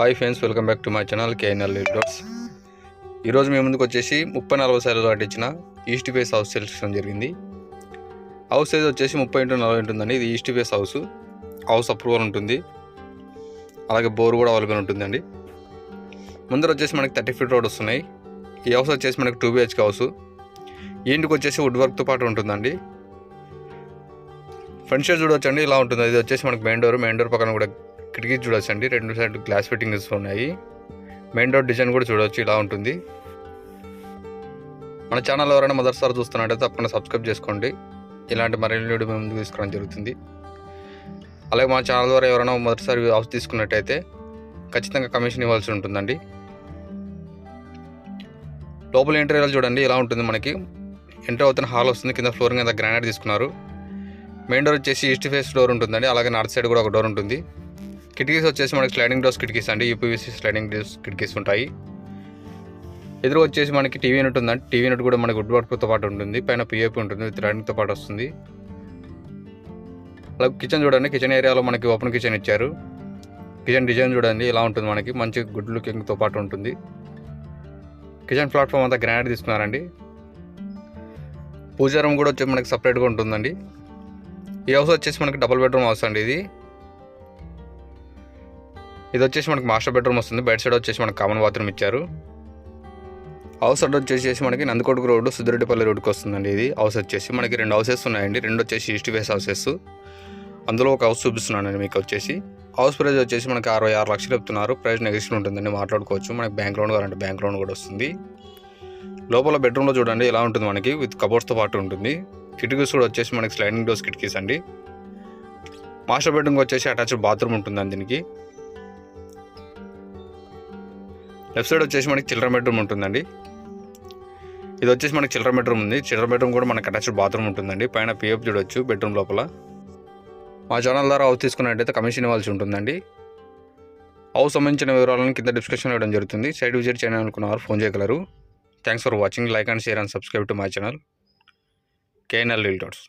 Hi friends welcome back to my channel KNL leaders ఈరోజు మేము ముందుకు వచ్చేసి ముప్పై నలభై సార్లు కట్టించిన ఈస్ట్ ఫేస్ హౌస్ సెలెక్షన్ జరిగింది. హౌస్ సైజ్ వచ్చేసి ముప్పై ఇంటూ నలభై ఉంటుందండి. ఇది east face house house approval ఉంటుంది. అలాగే బోర్ కూడా అవైలబుల్ ఉంటుందండి. ముందర వచ్చేసి మనకి థర్టీ ఫీట్ రోడ్ వస్తున్నాయి. ఈ హౌస్ వచ్చేసి మనకి టూ బిహెచ్కే హౌస్ ఇంటికి వచ్చేసి వుడ్ వర్క్తో పాటు ఉంటుందండి. ఫ్రంట్ షేర్ చూడొచ్చండి ఇలా ఉంటుంది ఇది వచ్చేసి మనకి మెయిన్ డోర్ మెయిన్ డోర్ పక్కన కూడా కిటికీ చూడొచ్చండి. రెండు సైడ్ గ్లాస్ ఫిట్టింగ్స్ ఉన్నాయి. మెయిన్ డోర్ డిజైన్ కూడా చూడవచ్చు ఇలా ఉంటుంది. మన ఛానల్ ఎవరైనా మొదటిసారి చూస్తున్నట్టయితే తప్పకుండా సబ్స్క్రైబ్ చేసుకోండి. ఇలాంటి మరిన్ని వీడియో మేము ముందుకు తీసుకురావడం జరుగుతుంది. అలాగే మన ఛానల్ ద్వారా ఎవరైనా మొదటిసారి హౌస్ తీసుకున్నట్టయితే ఖచ్చితంగా కమిషన్ ఇవ్వాల్సి ఉంటుందండి. లోపల ఇంటీరియర్ చూడండి ఇలా ఉంటుంది మనకి. ఎంటర్ అవుతున్న హాల్ వస్తుంది కింద ఫ్లోరింగ్ అంతా గ్రానైట్ తీసుకున్నారు. మెయిన్ డోర్ వచ్చేసి ఈస్ట్ ఫేస్ డోర్ ఉంటుందండి అలాగే నార్త్ సైడ్ కూడా ఒక డోర్ ఉంటుంది. కిటికీస్ వచ్చేసి మనకి స్లైడింగ్ డోర్స్ కిటికీస్ అండి యూపీవీసీ స్లైడింగ్ డోర్స్ కిటికీస్ ఉంటాయి. ఎదురు వచ్చేసి మనకి టీవీ యూనిట్ ఉందండి. టీవీ యూనిట్ కూడా మనకి వుడ్ వర్క్తో పాటు ఉంటుంది. పైన పిఏపీ ఉంటుంది. విత్ రైడింగ్తో పాటు వస్తుంది. అలాగే కిచెన్ చూడండి. కిచెన్ ఏరియాలో మనకి ఓపెన్ కిచెన్ ఇచ్చారు. కిచెన్ డిజైన్ చూడండి. ఇలా ఉంటుంది మనకి? మంచి గుడ్ లుకింగ్తో పాటు ఉంటుంది. కిచెన్ ప్లాట్ఫామ్ అంతా గ్రానైట్ తీసుకున్నారండి. పూజా రూమ్ కూడా వచ్చి మనకి సపరేట్గా ఉంటుందండి. ఈ హౌస్ వచ్చేసి మనకి డబుల్ బెడ్రూమ్ హౌస్ అండి ఇది. ఇది వచ్చేసి మనకి మాస్టర్ బెడ్రూమ్ వస్తుంది. బయట సైడ్ వచ్చేసి మనకి కామన్ బాత్రూమ్ ఇచ్చారు. హౌస్ అడ్రస్ వచ్చేసి మనకి నందకొడుకు రోడ్డు సుద్దిరెడ్డిపల్లి రోడ్డుకి వస్తుందండి ఇది. హౌస్ వచ్చేసి మనకి రెండు హౌసెస్ ఉన్నాయండి. రెండు వచ్చేసి ఈస్ట్ వేస్ హౌసెస్. అందులో ఒక హౌస్ చూపిస్తున్నానండి మీకు వచ్చేసి. హౌస్ ప్రైస్ వచ్చేసి మనకి అరవై ఆరు లక్షలు చెప్తున్నారు. ప్రైస్ నెగోషియల్ ఉంటుందండి మాట్లాడుకోవచ్చు. మనకి బ్యాంక్ లోన్ కావాలంటే బ్యాంక్ లోన్ కూడా వస్తుంది. లోపల బెడ్రూమ్లో చూడండి ఎలా ఉంటుంది మనకి? విత్ కబోర్డ్స్తో పాటు ఉంటుంది. కిటికీస్ కూడా వచ్చేసి మనకి స్లైడింగ్ డోర్స్ కిటికీస్ అండి. మాస్టర్ బెడ్రూమ్కి వచ్చేసి అటాచ్డ్ బాత్రూమ్ ఉంటుందండి దీనికి. లెఫ్ట్ సైడ్ వచ్చేసి మనకి చిల్డ్రన్ బెడ్రూమ్ ఉంటుందండి. ఇది వచ్చేసి మనకి చిల్డ్రన్ బెడ్రూమ్ ఉంది. చిల్డ్రన్ బెడ్రూమ్ కూడా మనకి అటాచ్డ్ బాత్రూమ్ ఉంటుందండి. పైన పిఎఫ్ చూడొచ్చు బెడ్రూమ్ లోపల. మా ఛానల్ ద్వారా హౌస్ తీసుకున్నట్టయితే కమిషన్ ఇవ్వాల్సి ఉంటుందండి. హౌస్ సంబంధించిన వివరాలను కింద డిస్క్రిప్షన్ ఇవ్వడం జరుగుతుంది. సైడ్ విజిట్ చేయాలని అనుకున్నవారు ఫోన్ చేయగలరు. Thanks for watching like and share and subscribe to my channel KNL reel dots